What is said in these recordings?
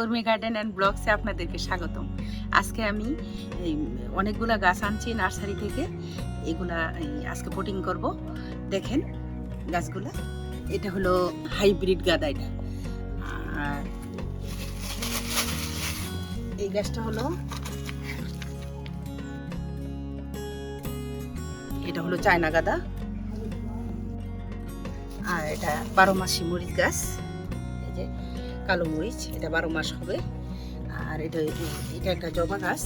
Urmi garden and ব্লগসে আপনাদেরকে স্বাগতম। আজকে আমি এই অনেকগুলা গাছ আনছি নার্সারি থেকে। এগুলা আজকে পোটিং করব। দেখেন গাছগুলা। এটা হলো হাইব্রিড গাদা এটা। আর এই গাছটা হলো এটা হলো চায়না গাদা। আর এটা বারো মাসি মরিচ গাছ। কালো মরিচ, এটা বারো মাস হবে। আর এটা এটা একটা জবা গাছ।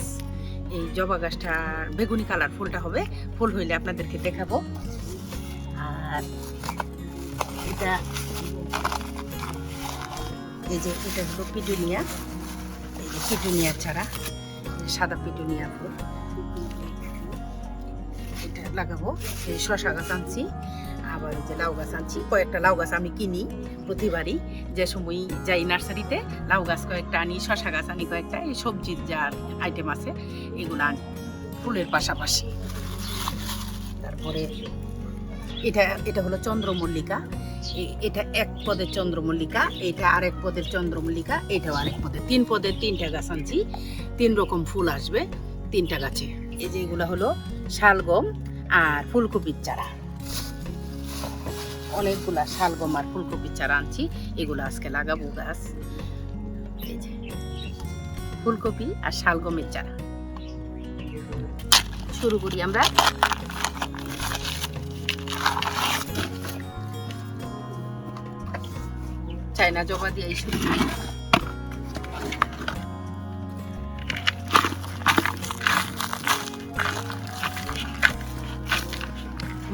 এই জবা গাছটা বেগুনি কালার, ফুলটা হবে। ফুল হইলে আপনাদেরকে দেখাবো। আর এটা এই যে, এটা হলো পিটুনিয়া। এই যে পিটুনিয়ার চারা সাদা পিটুনিয়া ফুল। এটা লাগাবো। এই শশা গাছ আনছি। আবার যে লাউ গাছ আনছি, কয়েকটা লাউ গাছ আমি কিনি প্রতিবারই। যে সময় যাই নার্সারিতে, লাউ গাছ কয়েকটা আনি, শশা গাছ আনি কয়েকটা, এই সবজির যা আইটেম আছে, এগুলো আনি, ফুলের পাশাপাশি। তারপরে এটা এটা হলো চন্দ্রমল্লিকা। এটা এক পদের চন্দ্রমল্লিকা, এটা আরেক পদের চন্দ্রমল্লিকা, এটাও আরেক পদের। তিন পদের তিনটা গাছ আনছি, তিন রকম ফুল আসবে তিনটা গাছে। এই যে এগুলো হলো শালগম আর ফুলকপির চারা। অনেকগুলা শালগম আর ফুলকপি চারা আনছি, এগুলো আজকে লাগাবো গাছ। ফুলকপি আর শালগমের চারা। শুরু করি আমরা। চায়না জবা দিয়ে শুরু করি।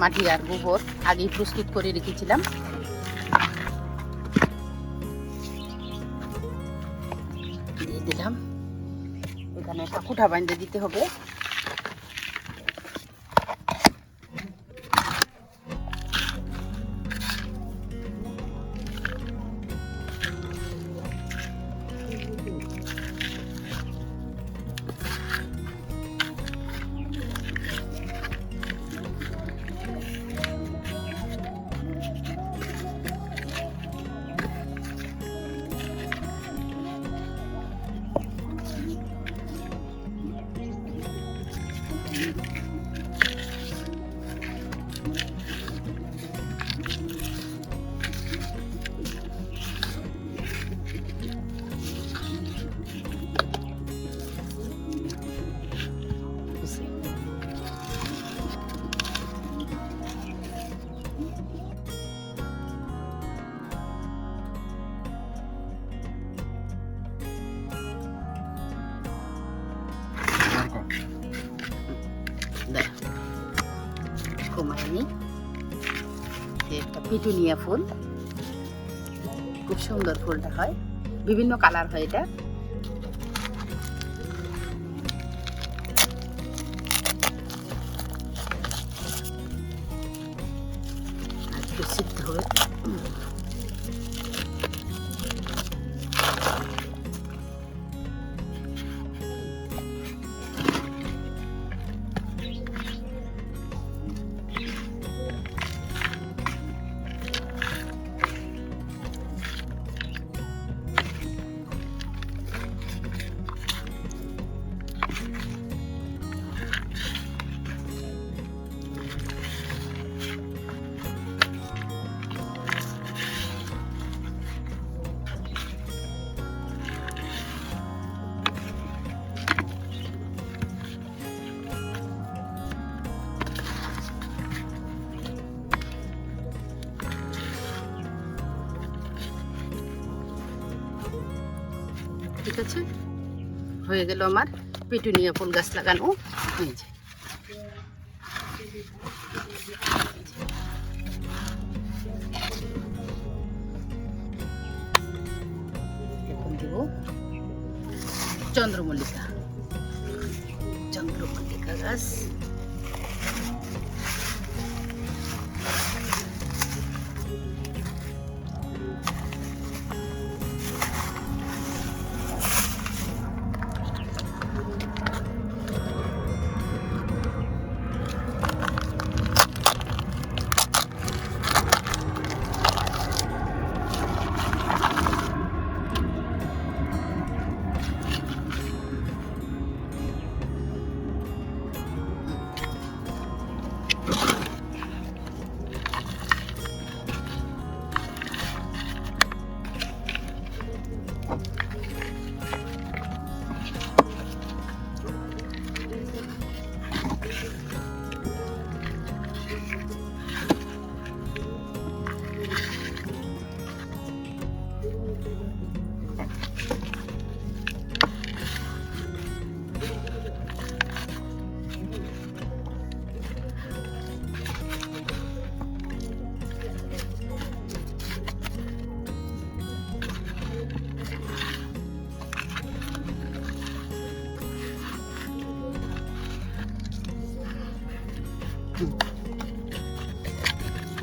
মাটি আর গোবর আগেই প্রস্তুত করে রেখেছিলাম। দিয়ে দিলাম। এখানে একটা কুঠা বাঁধে দিতে হবে। কমায় নি একটা পিটুনিয়া ফুল। খুব সুন্দর ফুলটা হয়। বিভিন্ন কালার হয় এটা। সিদ্ধ হবে ঠিক আছে? হয়ে গেল আমার পেটুনিয়া ফুল গাছ লাগানো। হয়েছে চন্দ্রমল্লিকা। চন্দ্রমল্লিকা গাছ।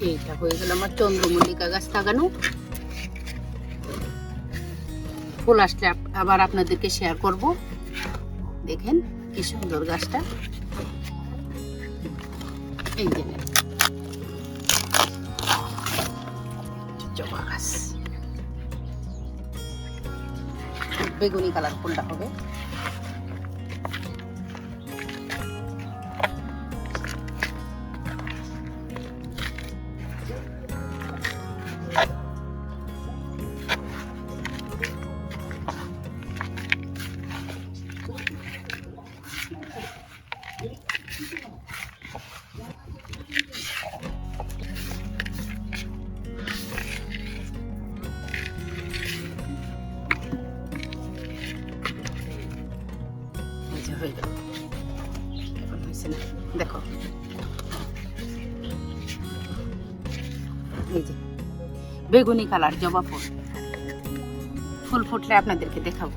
এইটা হয়ে গেল আমার চন্দ্রমল্লিকা গাছ লাগানো। ফুল আসলে আবার আপনাদেরকে শেয়ার করব। দেখেন কি সুন্দর গাছটা। এই যে। জবা বেগুনি কালার ফুলটা হবে। দেখো। এই যে বেগুনি কালার জবা ফুল। ফুল ফুটলে আপনাদেরকে দেখাবো।